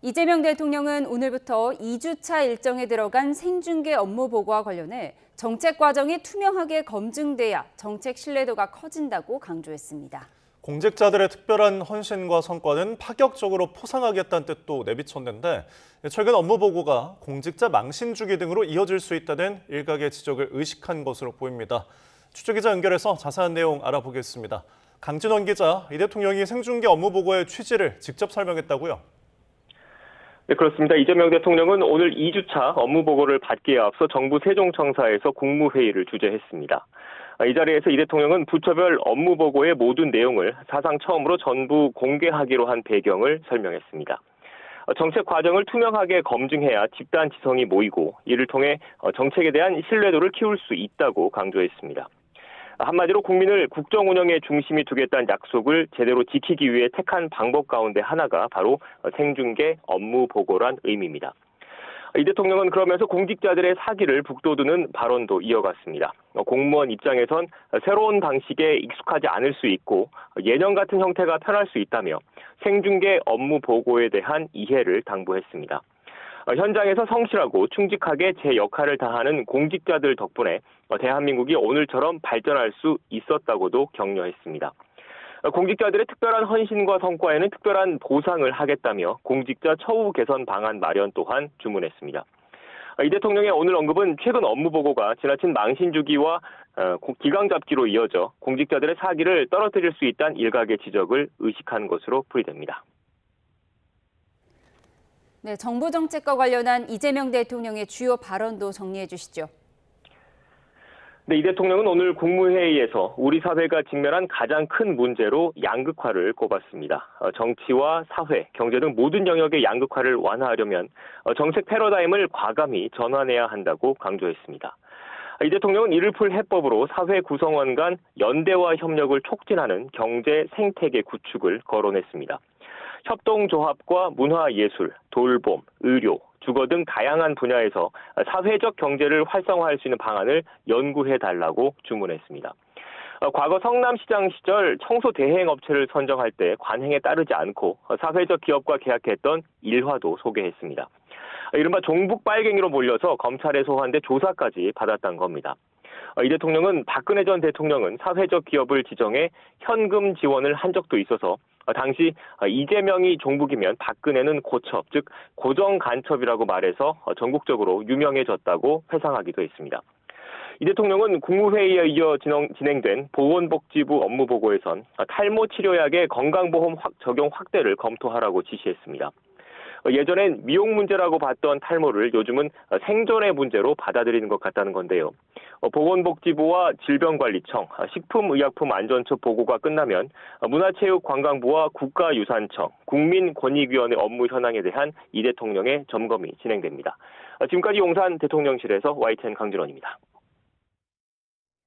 이재명 대통령은 오늘부터 2주차 일정에 들어간 생중계 업무 보고와 관련해 정책 과정이 투명하게 검증돼야 정책 신뢰도가 커진다고 강조했습니다. 공직자들의 특별한 헌신과 성과는 파격적으로 포상하겠다는 뜻도 내비쳤는데 최근 업무 보고가 공직자 망신 주기 등으로 이어질 수 있다는 일각의 지적을 의식한 것으로 보입니다. 취재 기자 연결해서 자세한 내용 알아보겠습니다. 강진원 기자, 이 대통령이 생중계 업무 보고의 취지를 직접 설명했다고요? 네, 그렇습니다. 이재명 대통령은 오늘 2주차 업무 보고를 받기에 앞서 정부 세종청사에서 국무회의를 주재했습니다. 이 자리에서 이 대통령은 부처별 업무 보고의 모든 내용을 사상 처음으로 전부 공개하기로 한 배경을 설명했습니다. 정책 과정을 투명하게 검증해야 집단 지성이 모이고 이를 통해 정책에 대한 신뢰도를 키울 수 있다고 강조했습니다. 한마디로 국민을 국정 운영의 중심이 두겠다는 약속을 제대로 지키기 위해 택한 방법 가운데 하나가 바로 생중계 업무 보고란 의미입니다. 이 대통령은 그러면서 공직자들의 사기를 북돋우는 발언도 이어갔습니다. 공무원 입장에선 새로운 방식에 익숙하지 않을 수 있고 예년 같은 형태가 편할 수 있다며 생중계 업무 보고에 대한 이해를 당부했습니다. 현장에서 성실하고 충직하게 제 역할을 다하는 공직자들 덕분에 대한민국이 오늘처럼 발전할 수 있었다고도 격려했습니다. 공직자들의 특별한 헌신과 성과에는 특별한 보상을 하겠다며 공직자 처우 개선 방안 마련 또한 주문했습니다. 이 대통령의 오늘 언급은 최근 업무 보고가 지나친 망신 주기와 기강 잡기로 이어져 공직자들의 사기를 떨어뜨릴 수 있다는 일각의 지적을 의식한 것으로 풀이됩니다. 네, 정부 정책과 관련한 이재명 대통령의 주요 발언도 정리해 주시죠. 네, 이 대통령은 오늘 국무회의에서 우리 사회가 직면한 가장 큰 문제로 양극화를 꼽았습니다. 어, 정치와 사회, 경제 등 모든 영역의 양극화를 완화하려면 어, 정책 패러다임을 과감히 전환해야 한다고 강조했습니다. 이 대통령은 이를 풀 해법으로 사회 구성원 간 연대와 협력을 촉진하는 경제 생태계 구축을 거론했습니다. 협동조합과 문화예술, 돌봄, 의료, 주거 등 다양한 분야에서 사회적 경제를 활성화할 수 있는 방안을 연구해 달라고 주문했습니다. 과거 성남시장 시절 청소 대행 업체를 선정할 때 관행에 따르지 않고 사회적 기업과 계약했던 일화도 소개했습니다. 이른바 종북 빨갱이로 몰려서 검찰에 소환돼 조사까지 받았던 겁니다. 이 대통령은 박근혜 전 대통령은 사회적 기업을 지정해 현금 지원을 한 적도 있어서 당시 이재명이 종북이면 박근혜는 고첩, 즉 고정 간첩이라고 말해서 전국적으로 유명해졌다고 회상하기도 했습니다. 이 대통령은 국무회의에 이어 진행 된 보건복지부 업무보고에선 탈모 치료약의 건강보험 적용 확대를 검토하라고 지시했습니다. 예전엔 미용 문제라고 봤던 탈모를 요즘은 생존의 문제로 받아들이는 것 같다는 건데요. 보건복지부와 질병관리청, 식품의약품안전처 보고가 끝나면 문화체육관광부와 국가유산청, 국민권익위원회 업무 현황에 대한 이 대통령의 점검이 진행됩니다. 지금까지 용산 대통령실에서 YTN 강진원입니다.